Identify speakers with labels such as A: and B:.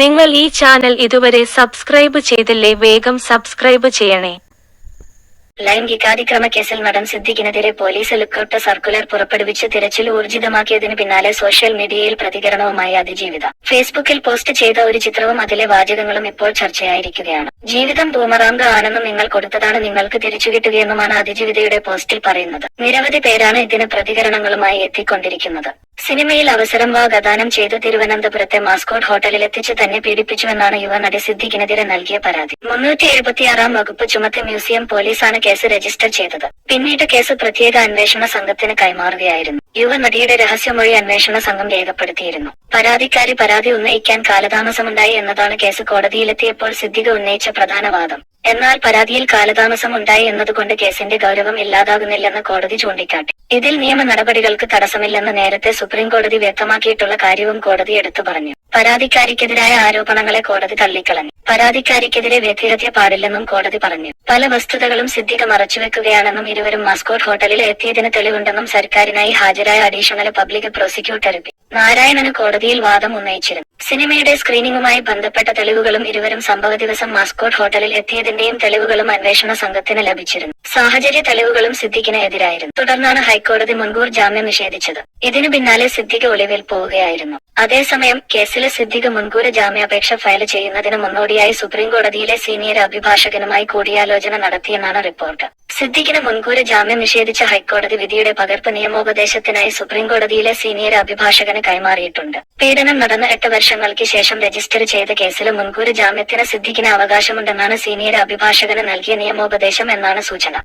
A: നിങ്ങൾ ഈ ചാനൽ ഇതുവരെ സബ്സ്ക്രൈബ് ചെയ്തില്ലേ വേഗം സബ്സ്ക്രൈബ് ചെയ്യണേ.
B: ലൈംഗികാതിക്രമ കേസിൽ നടൻ സിദ്ദിഖിനെതിരെ പോലീസ് ലുക്കൌട്ട് സർക്കുലർ പുറപ്പെടുവിച്ച് തിരച്ചിൽ ഊർജിതമാക്കിയതിന് പിന്നാലെ സോഷ്യൽ മീഡിയയിൽ പ്രതികരണവുമായി അതിജീവിത. ഫേസ്ബുക്കിൽ പോസ്റ്റ് ചെയ്ത ഒരു ചിത്രവും അതിലെ വാചകങ്ങളും ഇപ്പോൾ ചർച്ചയായിരിക്കുകയാണ്. ജീവിതം ബൂമറാങ്ക് ആണെന്നും നിങ്ങൾ കൊടുത്തതാണ് നിങ്ങൾക്ക് തിരിച്ചു കിട്ടുകയെന്നുമാണ് അതിജീവിതയുടെ പോസ്റ്റിൽ പറയുന്നത്. നിരവധി പേരാണ് ഇതിന് പ്രതികരണങ്ങളുമായി എത്തിക്കൊണ്ടിരിക്കുന്നത്. സിനിമയിൽ അവസരം വാഗ്ദാനം ചെയ്ത് തിരുവനന്തപുരത്തെ മാസ്കോട്ട് ഹോട്ടലിൽ എത്തിച്ച് തന്നെ പീഡിപ്പിച്ചുവെന്നാണ് യുവനടി സിദ്ദിഖിനെതിരെ നൽകിയ പരാതി. മുന്നൂറ്റി എഴുപത്തിയാറാം വകുപ്പ് ചുമത്തി മ്യൂസിയം പോലീസാണ് കേസ് രജിസ്റ്റർ ചെയ്തത്. പിന്നീട് കേസ് പ്രത്യേക അന്വേഷണ സംഘത്തിന് കൈമാറുകയായിരുന്നു. യുവനടിയുടെ രഹസ്യമൊഴി അന്വേഷണ സംഘം രേഖപ്പെടുത്തിയിരുന്നു. പരാതിക്കാരി പരാതി ഉന്നയിക്കാൻ കാലതാമസമുണ്ടായി എന്നതാണ് കേസ് കോടതിയിലെത്തിയപ്പോൾ സിദ്ദിഖ് ഉന്നയിച്ച പ്രധാന വാദം. എന്നാൽ പരാതിയിൽ കാലതാമസം ഉണ്ടായി എന്നതുകൊണ്ട് കേസിന്റെ ഗൗരവം ഇല്ലാതാകുന്നില്ലെന്ന് കോടതി ചൂണ്ടിക്കാട്ടി. ഇതിൽ നിയമ നടപടികൾക്ക് തടസ്സമില്ലെന്ന് നേരത്തെ സുപ്രീം കോടതി വ്യക്തമാക്കിയിട്ടുള്ള കാര്യവും കോടതി എടുത്തു പറഞ്ഞു. പരാതിക്കാരിക്കെതിരായ ആരോപണങ്ങളെ കോടതി തള്ളിക്കളഞ്ഞു. പരാതിക്കാരിക്കെതിരെ വ്യക്തിഹത്യ പാടില്ലെന്നും കോടതി പറഞ്ഞു. പല വസ്തുതകളും സിദ്ദിഖ് മറച്ചുവെക്കുകയാണെന്നും ഇരുവരും മസ്കോട്ട് ഹോട്ടലിൽ എത്തിയതിന് തെളിവുണ്ടെന്നും സർക്കാരിനായി ഹാജരായ അഡീഷണൽ പബ്ലിക് പ്രോസിക്യൂട്ടർ പി. നാരായണന് കോടതിയിൽ വാദം ഉന്നയിച്ചിരുന്നു. സിനിമയുടെ സ്ക്രീനിംഗുമായി ബന്ധപ്പെട്ട തെളിവുകളും ഇരുവരും സംഭവ ദിവസം മാസ്കോട്ട് ഹോട്ടലിൽ എത്തിയതിന്റെയും തെളിവുകളും അന്വേഷണ സംഘത്തിന് ലഭിച്ചിരുന്നു. സാഹചര്യ തെളിവുകളും സിദ്ദിഖിന് എതിരായിരുന്നു. തുടർന്നാണ് ഹൈക്കോടതി മുൻകൂർ ജാമ്യം നിഷേധിച്ചത്. ഇതിനു പിന്നാലെ സിദ്ദിഖ് ഒളിവിൽ പോവുകയായിരുന്നു. അതേസമയം കേസിലെ സിദ്ദിഖ് മുൻകൂർ ജാമ്യാപേക്ഷ ഫയൽ ചെയ്യുന്നതിന് മുന്നോടിയായി സുപ്രീംകോടതിയിലെ സീനിയർ അഭിഭാഷകനുമായി കൂടിയാലോചന നടത്തിയെന്നാണ് റിപ്പോർട്ട്. സിദ്ദിഖിന് മുൻകൂർ ജാമ്യം നിഷേധിച്ച ഹൈക്കോടതി വിധിയുടെ പകർപ്പ് നിയമോപദേശത്തിനായി സുപ്രീംകോടതിയിലെ സീനിയർ അഭിഭാഷകന് കൈമാറിയിട്ടുണ്ട്. പീഡനം നടന്ന എട്ട് വർഷങ്ങൾക്ക് ശേഷം രജിസ്റ്റർ ചെയ്ത കേസിൽ മുൻകൂർ ജാമ്യത്തിന് സിദ്ദിഖിന് അവകാശമുണ്ടെന്നാണ് സീനിയർ അഭിഭാഷകന് നൽകിയ നിയമോപദേശം എന്നാണ് സൂചന.